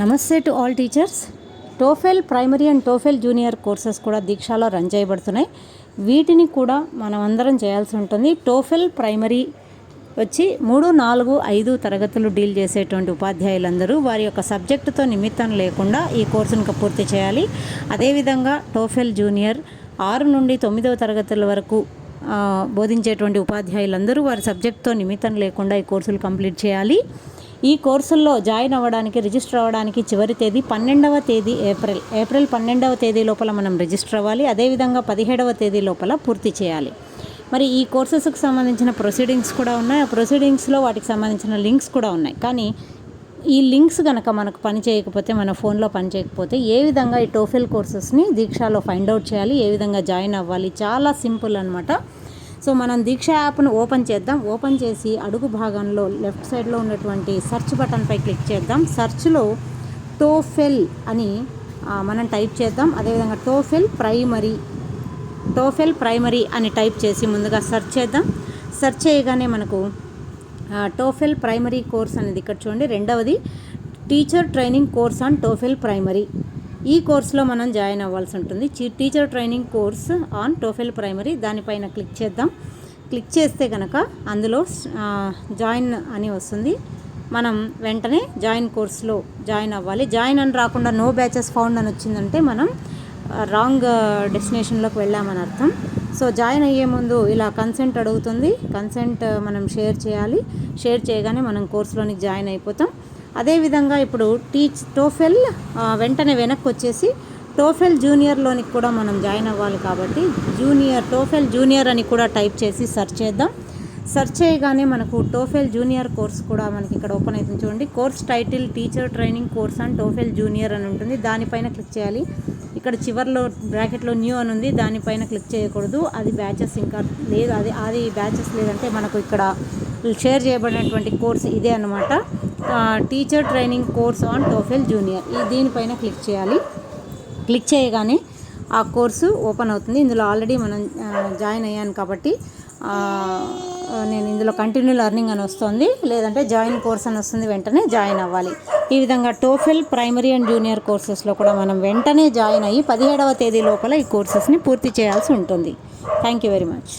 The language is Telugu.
నమస్తే to all teachers TOEFL primary and TOEFL junior courses కూడా దీక్షలో రన్ చేయబడుతున్నాయి. వీటిని కూడా మనం అందరం చేయాల్సి ఉంటుంది. టోఫెల్ ప్రైమరీ వచ్చి మూడు నాలుగు ఐదు తరగతులు డీల్ చేసేటువంటి ఉపాధ్యాయులందరూ వారి యొక్క సబ్జెక్టుతో నిమిత్తం లేకుండా ఈ కోర్సును పూర్తి చేయాలి. అదేవిధంగా టోఫెల్ జూనియర్ ఆరు నుండి తొమ్మిదవ తరగతుల వరకు బోధించేటువంటి ఉపాధ్యాయులందరూ వారి సబ్జెక్టుతో నిమిత్తం లేకుండా ఈ కోర్సులు కంప్లీట్ చేయాలి. ఈ కోర్సుల్లో జాయిన్ అవ్వడానికి రిజిస్టర్ అవ్వడానికి చివరి తేదీ పన్నెండవ తేదీ ఏప్రిల్. ఏప్రిల్ పన్నెండవ తేదీ లోపల మనం రిజిస్టర్ అవ్వాలి. అదేవిధంగా పదిహేడవ తేదీ లోపల పూర్తి చేయాలి. మరి ఈ కోర్సెస్కి సంబంధించిన ప్రొసీడింగ్స్ కూడా ఉన్నాయి. ఆ ప్రొసీడింగ్స్లో వాటికి సంబంధించిన లింక్స్ కూడా ఉన్నాయి. కానీ ఈ లింక్స్ కనుక మనకు పని చేయకపోతే మన ఫోన్లో పని చేయకపోతే ఏ విధంగా ఈ టోఫెల్ కోర్సెస్ని దీక్షలో ఫైండ్ అవుట్ చేయాలి? ఏ విధంగా జాయిన్ అవ్వాలి? చాలా సింపుల్ అనమాట సో మనం దీక్ష యాప్ను ఓపెన్ చేద్దాం. ఓపెన్ చేసి అడుగు భాగంలో లెఫ్ట్ సైడ్లో ఉన్నటువంటి సెర్చ్ బటన్పై క్లిక్ చేద్దాం. సెర్చ్లో టోఫెల్ అని మనం టైప్ చేద్దాం. అదేవిధంగా టోఫెల్ ప్రైమరీ టోఫెల్ ప్రైమరీ అని టైప్ చేసి ముందుగా సెర్చ్ చేద్దాం. సెర్చ్ చేయగానే మనకు టోఫెల్ ప్రైమరీ కోర్స్ అనేది ఇక్కడ చూడండి. రెండవది teacher training course on TOEFL primary. ఈ కోర్సులో మనం జాయిన్ అవ్వాల్సి ఉంటుంది. Teacher training course on TOEFL primary. దానిపైన క్లిక్ చేద్దాం. క్లిక్ చేస్తే కనుక అందులో జాయిన్ అని వస్తుంది. మనం వెంటనే జాయిన్ కోర్సులో జాయిన్ అవ్వాలి. జాయిన్ అని రాకుండా నో బ్యాచెస్ ఫౌండ్ అని వచ్చిందంటే మనం రాంగ్ డెస్టినేషన్లోకి వెళ్ళామని అర్థం. సో జాయిన్ అయ్యే ముందు ఇలా కన్సెంట్ అడుగుతుంది. కన్సెంట్ మనం షేర్ చేయాలి. షేర్ చేయగానే మనం కోర్సులోనికి జాయిన్ అయిపోతాం. అదేవిధంగా ఇప్పుడు టీచ్ టోఫెల్ వెంటనే వెనక్కి వచ్చేసి టోఫెల్ జూనియర్లోనికి కూడా మనం జాయిన్ అవ్వాలి కాబట్టి జూనియర్ టోఫెల్ జూనియర్ అని కూడా టైప్ చేసి సెర్చ్ చేద్దాం. సెర్చ్ చేయగానే మనకు టోఫెల్ జూనియర్ కోర్స్ కూడా మనకి ఇక్కడ ఓపెన్ అవుతుంది చూడండి. Course title teacher training course and TOEFL junior అని ఉంటుంది. దానిపైన క్లిక్ చేయాలి. ఇక్కడ చివర్లో బ్రాకెట్లో న్యూ అని ఉంది. దానిపైన క్లిక్ చేయకూడదు. అది బ్యాచెస్ ఇంకా లేదు. అది అది బ్యాచెస్ లేదంటే మనకు ఇక్కడ షేర్ చేయబడినటువంటి కోర్స్ ఇదే అనమాట teacher training course on TOEFL junior. ఈ దీనిపైన క్లిక్ చేయాలి. క్లిక్ చేయగానే ఆ కోర్సు ఓపెన్ అవుతుంది. ఇందులో ఆల్రెడీ మనం జాయిన్ అయ్యాను కాబట్టి నేను ఇందులో కంటిన్యూ లెర్నింగ్ అని వస్తుంది. లేదంటే జాయిన్ కోర్స్ అని వస్తుంది. వెంటనే జాయిన్ అవ్వాలి. ఈ విధంగా టోఫెల్ ప్రైమరీ అండ్ జూనియర్ కోర్సెస్లో కూడా మనం వెంటనే జాయిన్ అయ్యి పదిహేడవ తేదీ లోపల ఈ కోర్సెస్ని పూర్తి చేయాల్సి ఉంటుంది. Thank you very much.